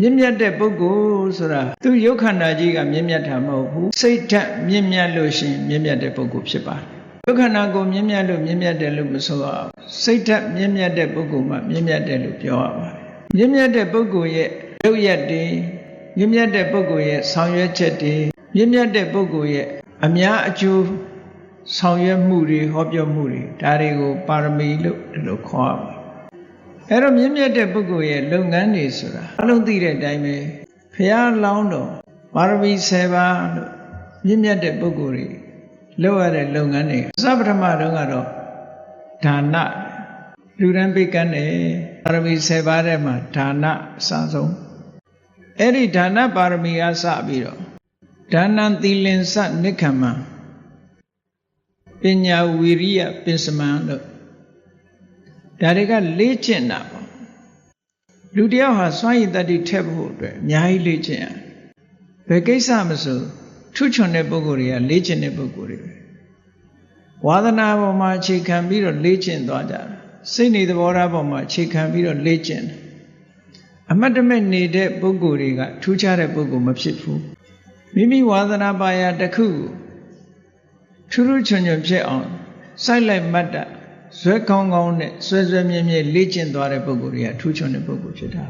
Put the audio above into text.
မြင့်မြတ်တဲ့ပုဂ္ဂိုလ်ဆိုတာသူရုပ်ခန္ဓာကြီးကမြင့်မြတ်တာမဟုတ်ဘူးစိတ်ဓာတ်မြင့်မြတ်လို့ရှိရင်မြင့်မြတ်တဲ့ပုဂ္ဂိုလ်ဖြစ်ပါတယ်ရုပ်ခန္ဓာကိုမြင့်မြတ်လို့မြင့်မြတ်တယ်လို့မဆိုရဘူးစိတ်ဓာတ်မြင့်မြတ်တဲ့ပုဂ္ဂိုလ်မှမြင့်မြတ်တယ်လို့ပြောရပါတယ်မြင့်မြတ်တဲ့ပုဂ္ဂိုလ်ရဲ့ရုပ်ရက်တွေမြင့်မြတ်တဲ့ပုဂ္ဂိုလ်ရဲ့ဆောင်ရွက်ချက်တွေမြင့်မြတ်တဲ့ပုဂ္ဂိုလ်ရဲ့အများအကျိုးဆောင်ရွက်မှုတွေဟောပြောမှုတွေဒါတွေကိုပါရမီလို့ဒီလိုခေါ်ရပါတယ် အဲ့တော့မြင့်မြတ်တဲ့ပုဂ္ဂိုလ်ရဲ့လုပ်ငန်းတွေဆိုတာအလုံးသိတဲ့အတိုင်းပဲဖះလောင်းတော်ပါရမီ7ပါးလို့မြင့်မြတ်တဲ့ပုဂ္ဂိုလ်တွေလုပ်ရတဲ့လုပ်ငန်းတွေအစပထမတုန်းကတော့ဒါနလူရန်ပိကန်းတယ်ပါရမီ7ပါးထဲမှာဒါနအစဆုံးအဲ့ဒီဒါနပါရမီကစပြီးတော့ဒါနံသီလင်္စနိက္ခမံပညာဝီရိယပစ္စမံလို့ ဒါတွေကလေ့ကျင့်တာပေါ့လူတယောက်ဟာစွမ်းရည်တတ္တိထက်ဖို့အတွက်အများကြီးလေ့ကျင့်ရတယ်ဘယ်ကိစ္စမဆိုထုချွန်တဲ့ပုဂ္ဂိုလ်တွေကလေ့ကျင့်တဲ့ပုဂ္ဂိုလ်တွေပဲဝါသနာပေါ်မှာအခြေခံပြီးတော့လေ့ကျင့်သွားကြတာစိတ်နေသဘောထားပေါ်မှာအခြေခံပြီးတော့လေ့ကျင့်တယ်အမတ်တမဲ့နေတဲ့ပုဂ္ဂိုလ်တွေကထူးခြားတဲ့ပုဂ္ဂိုလ်မဖြစ်ဘူးမိမိဝါသနာပါရာတစ်ခုကိုထူးထူးချွန်ချွန်ဖြစ်အောင်စိုက်လိုက်မှတ်တာ ဇွဲကောင်းကောင်းနဲ့ဆွဲဆွဲမြဲမြဲလေ့ကျင့်သွားတဲ့ပုဂ္ဂိုလ်တွေကထူးချွန်တဲ့ပုဂ္ဂိုလ်ဖြစ်တာ